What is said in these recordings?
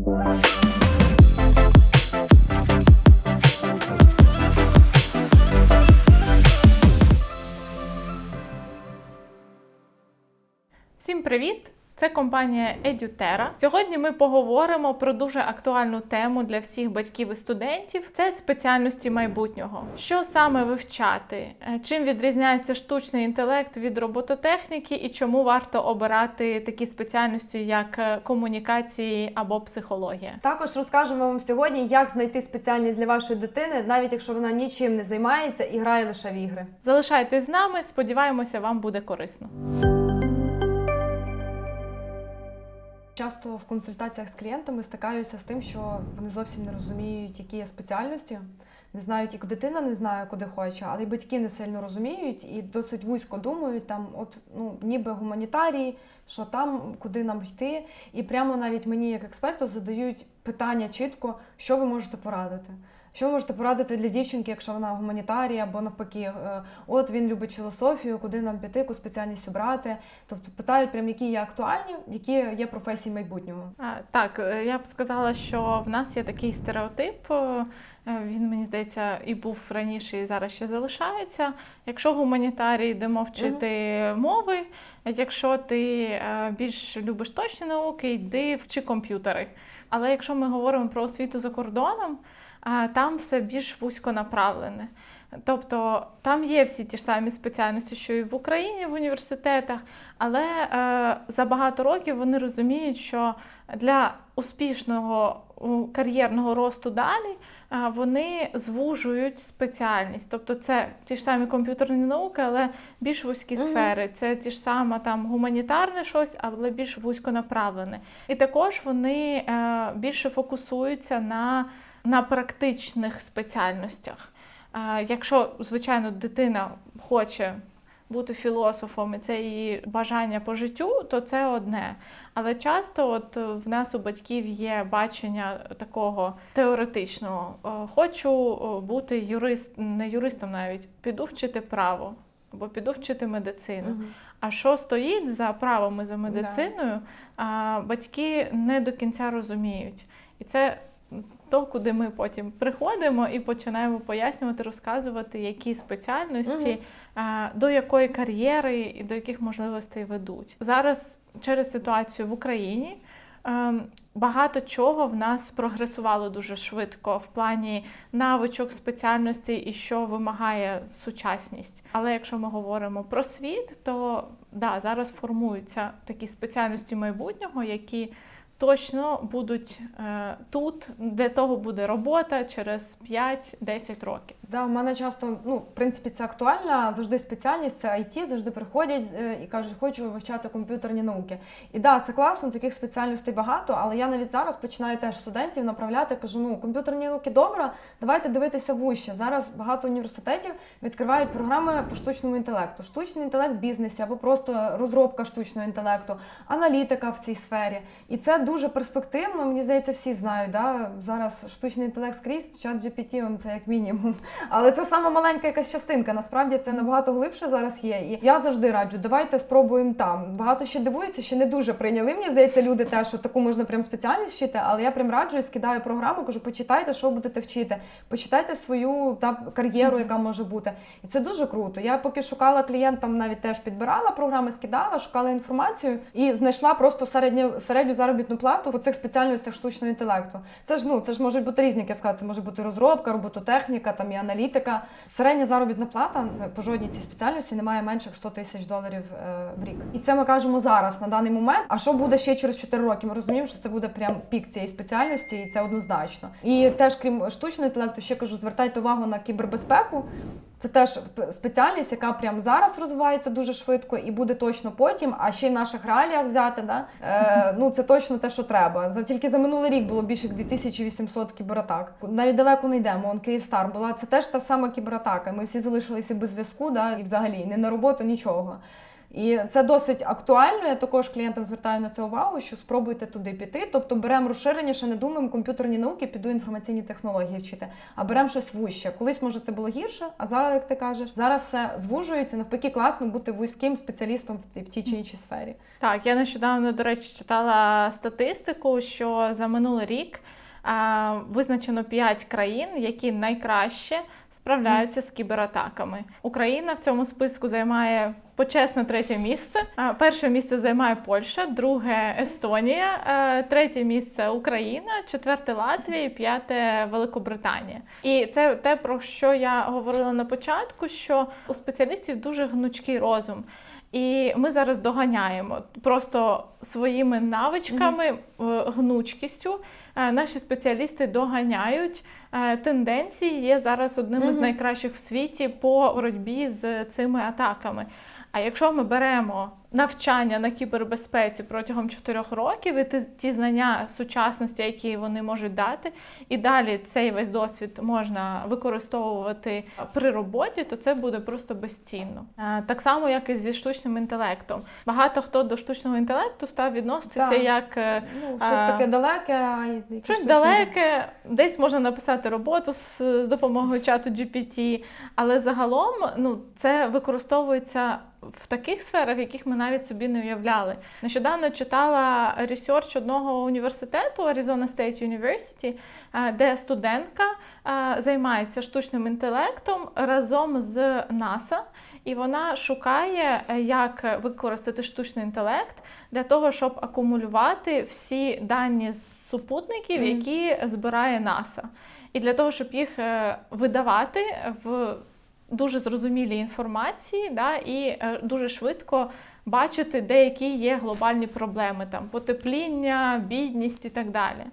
Всім привіт! Це компанія Edutera. Сьогодні ми поговоримо про дуже актуальну тему для всіх батьків і студентів. Це спеціальності майбутнього. Що саме вивчати? Е, Чим відрізняється штучний інтелект від робототехніки, і чому варто обирати такі спеціальності, як е, комунікації або психологія? Також розкажемо вам сьогодні, як знайти спеціальність для вашої дитини, навіть якщо вона нічим не займається і грає лише в ігри. Залишайтесь з нами, сподіваємося, вам буде корисно. Часто в консультаціях з клієнтами стикаюся з тим, що вони зовсім не розуміють, які є спеціальності. Не знають, як дитина не знає, куди хоче, але й батьки не сильно розуміють і досить вузько думають, там, от ну ніби гуманітарії, що там, куди нам йти. І прямо навіть мені, як експерту, задають питання чітко, що ви можете порадити. Що ви можете порадити для дівчинки, якщо вона гуманітарія, або навпаки, е, от він любить філософію, куди нам піти, яку спеціальність обрати. Тобто питають, прям які є актуальні, які є професії майбутнього. А, Так, е, я б сказала, що в нас є такий стереотип. е, Він мені здається і був раніше, і зараз ще залишається. Якщо гуманітарій йдемо вчити мови, якщо ти більш любиш точні науки, йди вчи комп'ютери. Але якщо ми говоримо про освіту за кордоном, там все більш вузько направлене. Тобто там є всі ті ж самі спеціальності, що і в Україні в університетах, але е, за багато років вони розуміють, що для успішного кар'єрного росту далі е, вони звужують спеціальність. Тобто це ті ж самі комп'ютерні науки, але більш вузькі Мгм. сфери. Це ті ж саме там гуманітарне щось, але більш вузько направлене. І також вони е, більше фокусуються на, на практичних спеціальностях. Якщо, звичайно, дитина хоче бути філософом, і це її бажання по життю, то це одне. Але часто, от е, в нас у батьків є бачення такого теоретичного: Е, хочу е, бути юрист, не юристом навіть, піду вчити право або піду вчити медицину. А що стоїть за правом і за медициною, а, батьки не до кінця розуміють. І це то, куди ми потім приходимо і починаємо пояснювати, розказувати, які спеціальності, а, до якої кар'єри і до яких можливостей ведуть. Зараз через ситуацію в Україні. Багато чого в нас прогресувало дуже швидко в плані навичок, спеціальностей і що вимагає сучасність. Але якщо ми говоримо про світ, то да, зараз формуються такі спеціальності майбутнього, які точно будуть е, тут, де того буде робота через 5-10 років. Да, в мене часто, ну, в принципі, це актуальна завжди спеціальність, це IT, завжди приходять е, і кажуть, хочу вивчати комп'ютерні науки. І да, це класно, таких спеціальностей багато, але я навіть зараз починаю теж студентів направляти, кажу, ну, комп'ютерні науки добре, давайте дивитися вуще. Зараз багато університетів відкривають програми по штучному інтелекту. Штучний інтелект в бізнесі або просто розробка штучного інтелекту, аналітика в цій сфері. І це дуже перспективно. Мені здається, всі знають. Да? Зараз штучний інтелект скрізь, чат GPT, це як мінімум. Але це саме маленька якась частинка. Насправді це набагато глибше зараз є. І я завжди раджу, давайте спробуємо там. Багато ще дивується, ще не дуже прийняли. Мені здається, люди теж що таку можна прям спеціальність вчити, але я прям раджу і скидаю програму, кажу, почитайте, що будете вчити. Почитайте свою та кар'єру, яка може бути. І це дуже круто. Я поки шукала клієнтам, навіть теж підбирала програми, скидала, шукала інформацію і знайшла просто середню середню заробітну плату у цих спеціальностях штучного інтелекту. Це ж ну це ж можуть бути різні, сказала, це може бути розробка, робототехніка, там і аналітика. Середня заробітна плата е, по жодній цій спеціальності не має менше 100 тисяч доларів е, в рік. І це ми кажемо зараз на даний момент. А що буде ще через 4 роки? Ми розуміємо, що це буде прям пік цієї спеціальності, і це однозначно. І теж, крім штучного інтелекту, ще кажу, звертайте увагу на кібербезпеку. Це теж спеціальність, яка прямо зараз розвивається дуже швидко і буде точно потім. А ще й в наших реаліях взяти, да? е, ну це точно те, що треба. За тільки за минулий рік було більше як 2800 кібератак. Навіть далеко не йдемо. Он Київстар була це теж та сама кібератака. Ми всі залишилися без зв'язку, да, і взагалі не на роботу, нічого. І це досить актуально. Я також клієнтам звертаю на це увагу, що спробуйте туди піти. Тобто беремо розширення, ще не думаємо комп'ютерні науки, піду інформаційні технології вчити, а беремо щось вуще. Колись може це було гірше, а зараз, як ти кажеш, зараз все звужується. Навпаки, класно бути вузьким спеціалістом в, тій чи іншій сфері. Так, я нещодавно, до речі, читала статистику, що за минулий рік визначено 5 країн, які найкраще справляються з кібератаками. Україна в цьому списку займає почесне третє місце. Перше місце займає Польща, друге Естонія, е, третє місце Україна, четверте Латвія, п'яте Великобританія. І це те, про що я говорила на початку, що у спеціалістів дуже гнучкий розум. І ми зараз доганяємо просто своїми навичками, е, гнучкістю. е, Наші спеціалісти доганяють е, тенденції. Є зараз одним із найкращих в світі по боротьбі з цими атаками. А якщо ми беремо навчання на кібербезпеці протягом 4 років і ті, знання сучасності, які вони можуть дати, і далі цей весь досвід можна використовувати при роботі, то це буде просто безцінно. Е, Так само, як і зі штучним інтелектом. Багато хто до штучного інтелекту став відноситися Так. як е, Ну, щось таке далеке, а й- Щось штучне. далеке, десь можна написати роботу з, з допомогою чату GPT, але загалом ну, це використовується в таких сферах, яких ми навіть собі не уявляли. Нещодавно читала ресерч одного університету Arizona State University, е, де студентка е, займається штучним інтелектом разом з НАСА, і вона шукає, е, як використати штучний інтелект для того, щоб акумулювати всі дані з супутників, які збирає НАСА. І для того, щоб їх видавати в дуже зрозумілій інформації, да, і дуже швидко бачити, де які є глобальні проблеми, там потепління, бідність і так далі.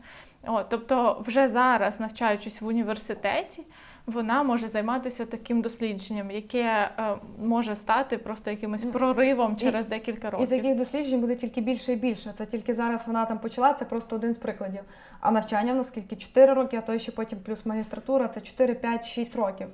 От, тобто, вже зараз, навчаючись в університеті, вона може займатися таким дослідженням, яке е, може стати просто якимось Ну, проривом і- через декілька І таких досліджень буде тільки більше і більше. Це тільки зараз вона там почала, це просто один з прикладів. А навчання в нас скільки? 4 роки, а то ще потім плюс магістратура це 4, 5, 6 років.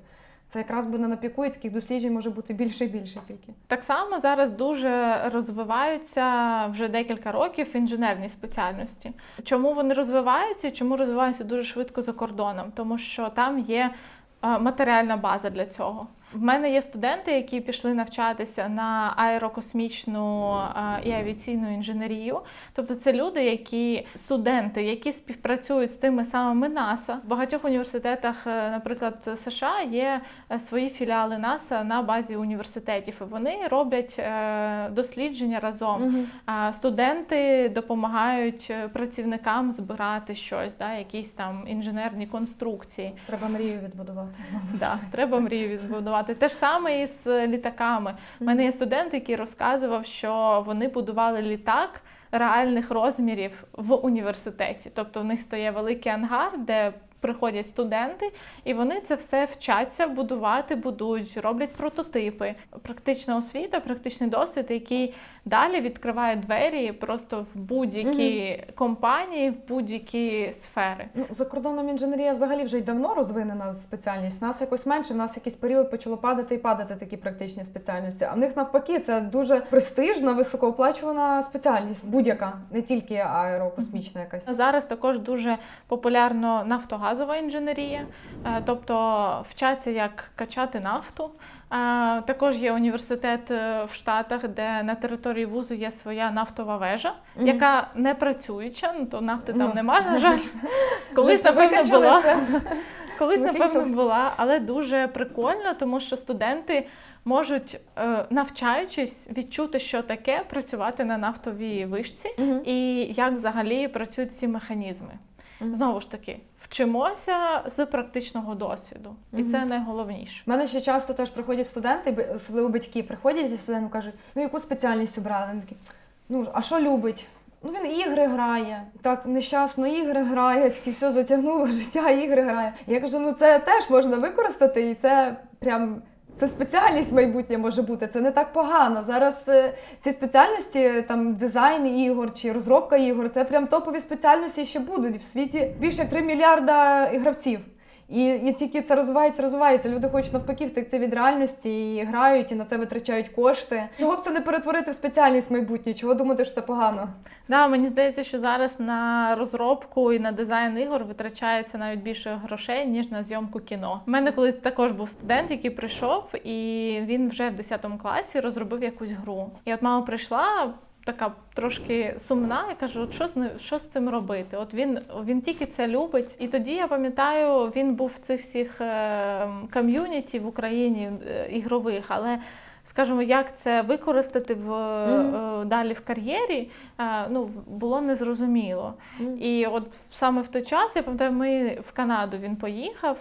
Це якраз би на піку, і таких досліджень може бути більше і більше тільки. Так само зараз дуже розвиваються вже декілька років інженерні спеціальності. Чому вони розвиваються чому розвиваються дуже швидко за кордоном? Тому що там є е, матеріальна база для цього. В мене є студенти, які пішли навчатися на аерокосмічну і авіаційну інженерію. Тобто це люди, які студенти, які співпрацюють з тими самими НАСА. В багатьох університетах, е, наприклад, США, є е, свої філіали НАСА на базі університетів. І вони роблять е, дослідження разом. А студенти допомагають працівникам збирати щось, да, якісь там інженерні конструкції. Треба мрію відбудувати. Да, треба мрію відбудувати. Те ж саме і з літаками. У мене є студент, який розказував, що вони будували літак реальних розмірів в університеті. Тобто в них стоє великий ангар, де приходять студенти, і вони це все вчаться будувати, будують, роблять прототипи. Практична освіта, практичний досвід, який далі відкриває двері просто в будь-які компанії, в будь-які сфери. Ну, за кордоном інженерія взагалі вже й давно розвинена спеціальність. У нас якось менше, в нас якийсь період почало падати і падати такі практичні спеціальності. А в них навпаки, це дуже престижна, високооплачувана спеціальність. Будь-яка, не тільки аерокосмічна якась. Зараз також дуже популярно нафтогазова інженерія, е, тобто вчаться, як качати нафту. Е, Також є університет е, в Штатах, де на території вузу є своя нафтова вежа, Мгм. яка не працююча, ну то нафти там Ну. нема, на жаль. Колись, напевно, була. Колись, напевно, була, але дуже прикольно, тому що студенти можуть, навчаючись, відчути, що таке працювати на нафтовій вишці Мгм. і як взагалі працюють ці механізми. Знову ж таки, вчимося з практичного досвіду, і це найголовніше. У мене ще часто теж приходять студенти, особливо батьки, приходять зі студентом, кажуть, ну яку спеціальність обрали? Вони такі, ну а що любить? Ну він ігри грає. Так нещасно ігри грає, такі все затягнуло життя, ігри грає. Я кажу, ну це теж можна використати, і це прям. Це спеціальність майбутнє може бути, це не так погано. Зараз е, ці спеціальності, там дизайн ігор чи розробка ігор, це прям топові спеціальності ще будуть в світі більше як 3 мільярда гравців. І, і тільки це розвивається, розвивається. Люди хочуть навпаки втекти від реальності і грають, і на це витрачають кошти. Чого б це не перетворити в спеціальність майбутнє? Чого думати, що це погано? Да, мені здається, що зараз на розробку і на дизайн ігор витрачається навіть більше грошей, ніж на зйомку кіно. У мене колись також був студент, який прийшов, і він вже в 10 класі розробив якусь гру. І от мама прийшла. Така трошки сумна, я кажу, от що з що з цим робити? От він він тільки це любить. І тоді я пам'ятаю, він був в цих всіх е, ком'юніті в Україні е, ігрових, але скажімо, як це використати в е, далі в кар'єрі, ну було незрозуміло. І от саме в той час, я пам'ятаю, ми в Канаду він поїхав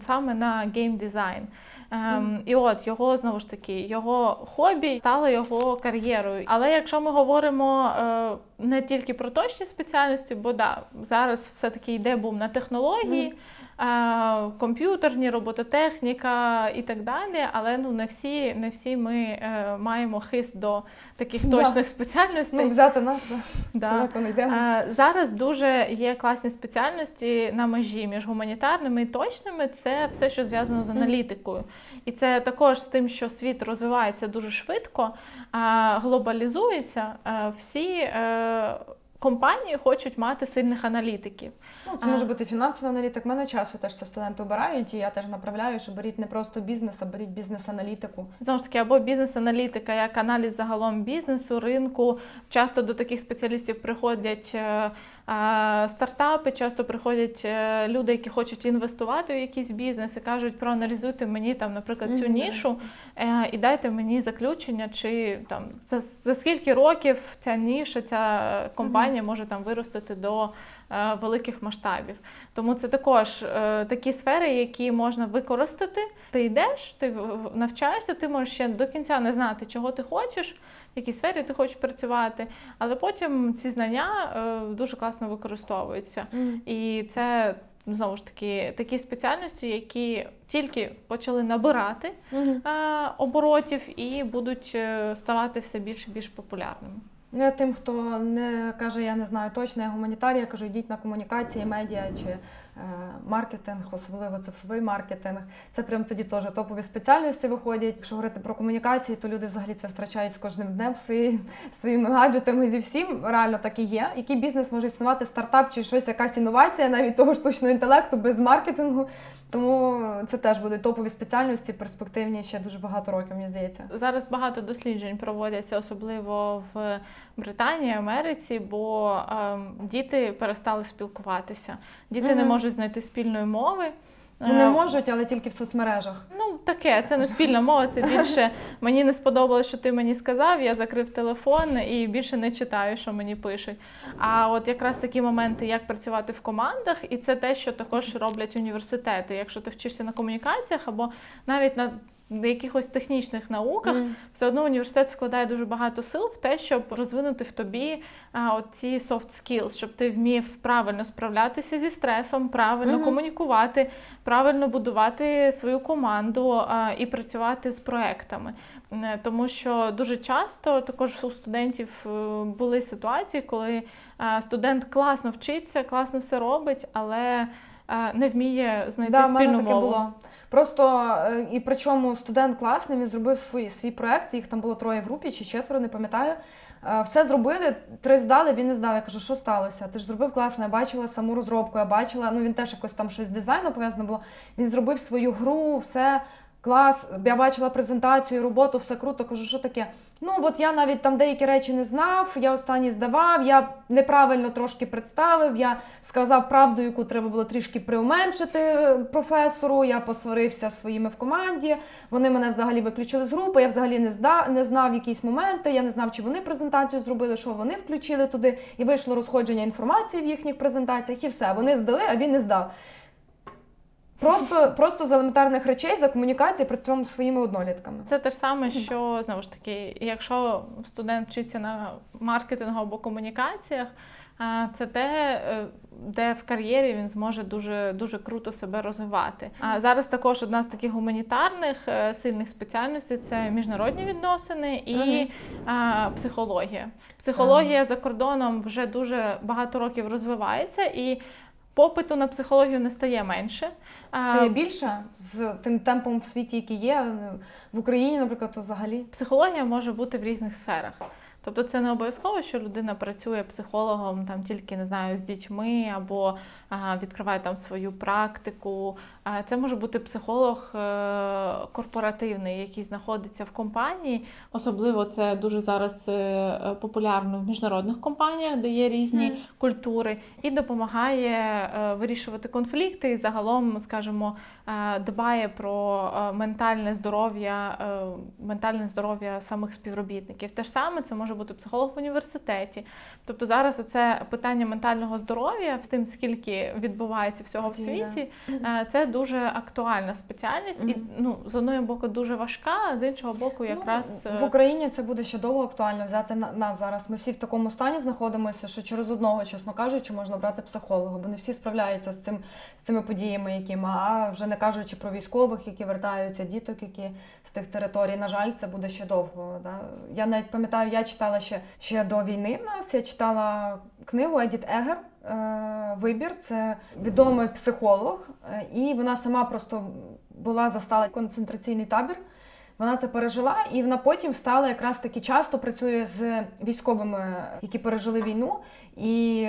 саме на гейм дизайн. Ем, І от його знову ж таки, його хобі стало його кар'єрою. Але якщо ми говоримо е, не тільки про точні спеціальності, бо да, зараз все-таки йде бум на технології, комп'ютерні, робототехніка і так далі. Але ну не всі, не всі ми е, маємо хист до таких Да. точних спеціальностей. Ну, взяти нас, да. Да. далеко йдемо. Зараз дуже є класні спеціальності на межі між гуманітарними і точними. Це все, що зв'язано з аналітикою. І це також з тим, що світ розвивається дуже швидко, глобалізується. Всі е, компанії хочуть мати сильних аналітиків. Ну, це А. може бути фінансовий аналітик. Мене часу теж це студенти обирають, і я теж направляю, що беріть не просто бізнес, а беріть бізнес-аналітику. Знову ж таки, або бізнес-аналітика, як аналіз загалом бізнесу, ринку. Часто до таких спеціалістів приходять е, е, стартапи, часто приходять е, люди, які хочуть інвестувати в якийсь бізнес і кажуть, проаналізуйте мені там, наприклад, цю нішу е, і дайте мені заключення, чи там за, за скільки років ця ніша, ця компанія може там виростити до е, великих масштабів. Тому це також е, такі сфери, які можна використати. Ти йдеш, ти навчаєшся, ти можеш ще до кінця не знати, чого ти хочеш, в якій сфері ти хочеш працювати, але потім ці знання е, дуже класно використовуються. І це знову ж таки такі спеціальності, які тільки почали набирати е, оборотів і будуть е, ставати все більш і більш популярними. Ну, тим, хто не каже, я не знаю точно, я гуманітарій, я кажу, йдіть на комунікації, медіа чи маркетинг, особливо цифровий маркетинг. Це прям тоді теж топові спеціальності виходять. Якщо говорити про комунікації, то люди взагалі це втрачають з кожним днем свої, своїми гаджетами зі всім. Реально так і є. Який бізнес може існувати, стартап чи щось, якась інновація, навіть того штучного інтелекту без маркетингу. Тому це теж будуть топові спеціальності, перспективні ще дуже багато років, мені здається. Зараз багато досліджень проводяться, особливо в Британії, Америці, бо ем, діти перестали спілкуватися. Діти не Мгм. Можуть знайти спільної мови. Ну, не Е, можуть, але тільки в соцмережах. Ну, таке, це не спільна мова, це більше мені не сподобалось, що ти мені сказав. Я закрив телефон і більше не читаю, що мені пишуть. А от якраз такі моменти, як працювати в командах, і це те, що також роблять університети. Якщо ти вчишся на комунікаціях або навіть на якихось технічних науках, Мгм. все одно університет вкладає дуже багато сил в те, щоб розвинути в тобі а, ці soft skills, щоб ти вмів правильно справлятися зі стресом, правильно Мгм. комунікувати, правильно будувати свою команду а, і працювати з проектами. Е, Тому що дуже часто також у студентів е, були ситуації, коли студент класно вчиться, класно все робить, але не вміє знайти Да, в мене таке мову. було. Просто е, і причому студент класний, він зробив свій, свій проект, їх там було троє в групі чи четверо, не пам'ятаю. Е, Все зробили, три здали, він не здав. Я кажу, що сталося? Ти ж зробив класно, я бачила саму розробку, я бачила, ну він теж якось там щось дизайну пов'язано було. Він зробив свою гру, все клас. Я бачила презентацію, роботу, все круто. Кажу, що таке? Ну от я навіть там деякі речі не знав, я останні здавав, я неправильно трошки представив, я сказав правду, яку треба було трішки приуменшити е, професору. Я посварився своїми в команді. Вони мене взагалі виключили з групи. Я взагалі не зда, не знав якісь моменти. Я не знав, чи вони презентацію зробили, що вони включили туди, і вийшло розходження інформації в їхніх презентаціях, і все. Вони здали, а він не здав. Просто, просто з елементарних речей, за комунікації, при цьому своїми однолітками. Це те ж саме, що знову ж таки, якщо студент вчиться на маркетингу або комунікаціях, це те, е, де в кар'єрі він зможе дуже дуже круто себе розвивати. А зараз також одна з таких гуманітарних е, сильних спеціальностей це міжнародні відносини і Мгм. а, психологія. Психологія за кордоном вже дуже багато років розвивається і. Попиту на психологію не стає менше. Стає більше з тим темпом в світі, який є в Україні, наприклад, то взагалі. Психологія може бути в різних сферах. Тобто це не обов'язково, що людина працює психологом там тільки не знаю з дітьми або а, відкриває там свою практику. А, це може бути психолог е, корпоративний, який знаходиться в компанії. Особливо це дуже зараз е, популярно в міжнародних компаніях, де є різні Мгм. культури, і допомагає е, вирішувати конфлікти і загалом, скажімо, дбає про е, ментальне здоров'я, е, ментальне здоров'я самих співробітників. Те ж саме це може бути психолог в університеті. Тобто зараз це питання ментального здоров'я з тим, скільки відбувається всього в світі, е, це дуже актуальна спеціальність, і ну з одного боку дуже важка, а з іншого боку, якраз Ну, е, в Україні це буде ще довго актуально взяти на нас зараз. Ми всі в такому стані знаходимося, що через одного, чесно кажучи, можна брати психолога, бо не всі справляються з цим з цими подіями, якими а вже не кажучи про військових, які вертаються, діток, які з тих територій. На жаль, це буде ще довго. Да? Я навіть пам'ятаю, я читала ще ще до війни. В нас я читала книгу Едіт Егер. е, Вибір це відомий психолог, е, і вона сама просто була застала концентраційний табір. Вона це пережила, і вона потім стала якраз таки часто працює з військовими, які пережили війну. І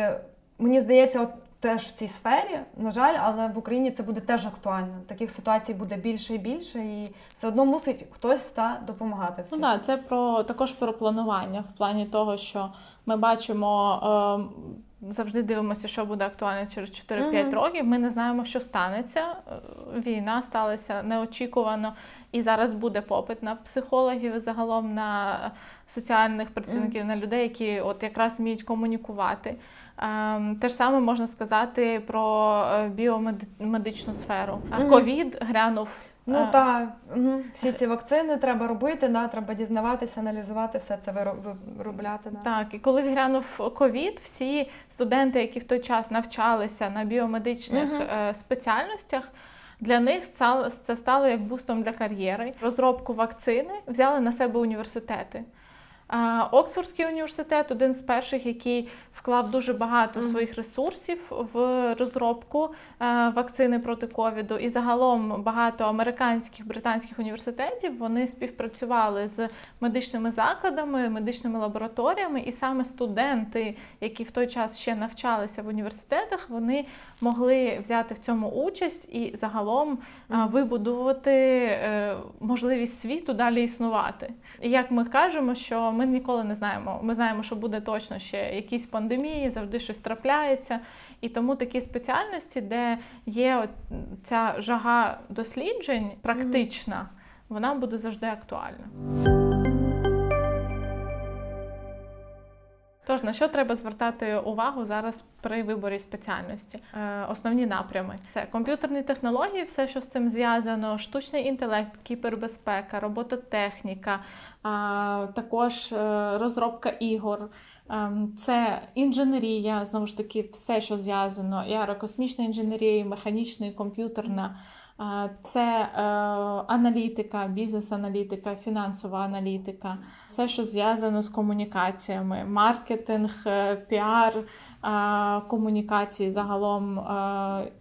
мені здається, от теж в цій сфері, на жаль, але в Україні це буде теж актуально. Таких ситуацій буде більше і більше, і все одно мусить хтось та допомагати. в Ну да, це про також про планування в плані того, що ми бачимо. Е, Завжди дивимося, що буде актуально через 4-5 Мгм. років. Ми не знаємо, що станеться. Е, Війна сталася неочікувано, і зараз буде попит на психологів, загалом на соціальних працівників, на людей, які от якраз вміють комунікувати. Ем, Те ж саме можна сказати про е, біомедичну сферу. А ковід грянув. Ну е, так, угу. всі ці вакцини треба робити, да, треба дізнаватися, аналізувати все це виро- виробляти. Да. Так, і коли грянув ковід, всі студенти, які в той час навчалися на біомедичних е, спеціальностях, для них це стало як бустом для кар'єри. Розробку вакцини взяли на себе університети. Оксфордський університет один з перших, який вклав дуже багато своїх ресурсів в розробку е, вакцини проти ковіду. І загалом багато американських британських університетів вони співпрацювали з медичними закладами, медичними лабораторіями, і саме студенти, які в той час ще навчалися в університетах, вони могли взяти в цьому участь і загалом а, вибудувати е, можливість світу далі існувати. І як ми кажемо, що ми ніколи не знаємо. Ми знаємо, що буде точно ще якісь пандемії, завжди щось трапляється. І тому такі спеціальності, де є от ця жага досліджень, практична, вона буде завжди актуальна. Тож на що треба звертати увагу зараз при виборі спеціальності? Е, основні напрями це комп'ютерні технології, все, що з цим зв'язано, штучний інтелект, кібербезпека, робототехніка, а, також е, розробка ігор. Ем, Це інженерія, знову ж таки, все, що зв'язано, і аерокосмічна інженерія, і механічна, і комп'ютерна. Це е, аналітика, бізнес-аналітика, фінансова аналітика, все, що зв'язано з комунікаціями, маркетинг, е, піар, е, комунікації загалом е,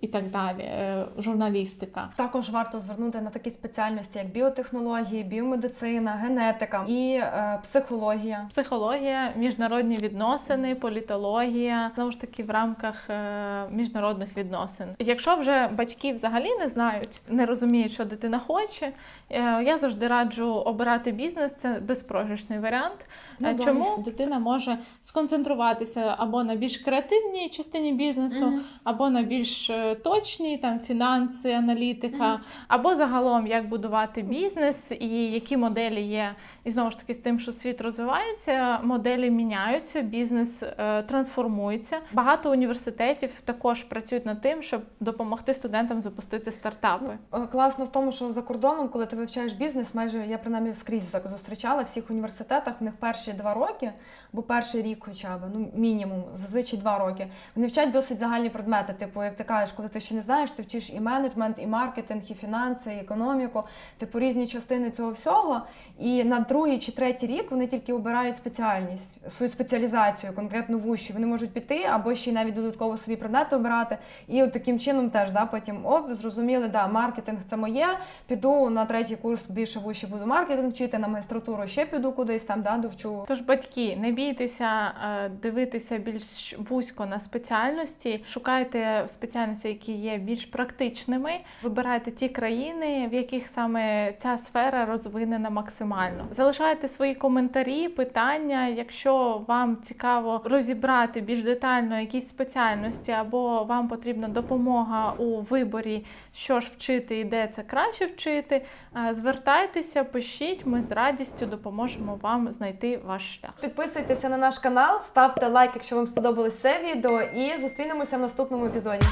і так далі, е, журналістика. Також варто звернути на такі спеціальності, як біотехнології, біомедицина, генетика і е, психологія. Психологія, міжнародні відносини, політологія знову ж таки в рамках е, міжнародних відносин. Якщо вже батьки взагалі не знають, не розуміють, що дитина хоче, е, я завжди раджу обирати бізнес. Це безпрограшний варіант. Ну Е. Чому дитина може сконцентруватися або на більш креативній частині бізнесу, Мгм. або на більш е, точній, там фінанси, аналітика, Мгм. або загалом як будувати бізнес і які моделі є. І знову ж таки, з тим, що світ розвивається, моделі міняються, бізнес е, трансформується. Багато університетів також працюють над тим, щоб допомогти студентам запустити стартапи. Е, Класно в тому, що за кордоном, коли ти вивчаєш бізнес, майже я принаймні скрізь так зустрічала в всіх університетах. В них перші два роки, або перший рік, хоча б ну мінімум, зазвичай два роки. Вони вчать досить загальні предмети, типу, як ти кажеш, коли ти ще не знаєш, ти вчиш і менеджмент, і маркетинг, і фінанси, і економіку, типу різні частини цього всього. І на другий чи третій рік вони тільки обирають спеціальність, свою спеціалізацію, конкретну вущу. Вони можуть піти або ще й навіть додатково собі предмети обирати. І от таким чином теж да, потім оп, зрозуміли, да, маркетинг це моє. Піду на третій курс більше вище буду маркетинг вчити, на магістратуру ще піду кудись там, да, довчу. Тож, батьки, не бійтеся е, дивитися більш вузько на спеціальності, шукайте спеціальності, які є більш практичними. Вибирайте ті країни, в яких саме ця сфера розвинена максимально. Залишайте свої коментарі, питання. Якщо вам цікаво розібрати більш детально якісь спеціальності, або вам потрібна допомога у виборі, що ж вчити і де це краще вчити, е, звертайтеся, пишіть. Ми з радістю допоможемо вам знайти ваш шлях. Підписуйтеся на наш канал, ставте лайк, якщо вам сподобалось це відео, і зустрінемося в наступному епізоді.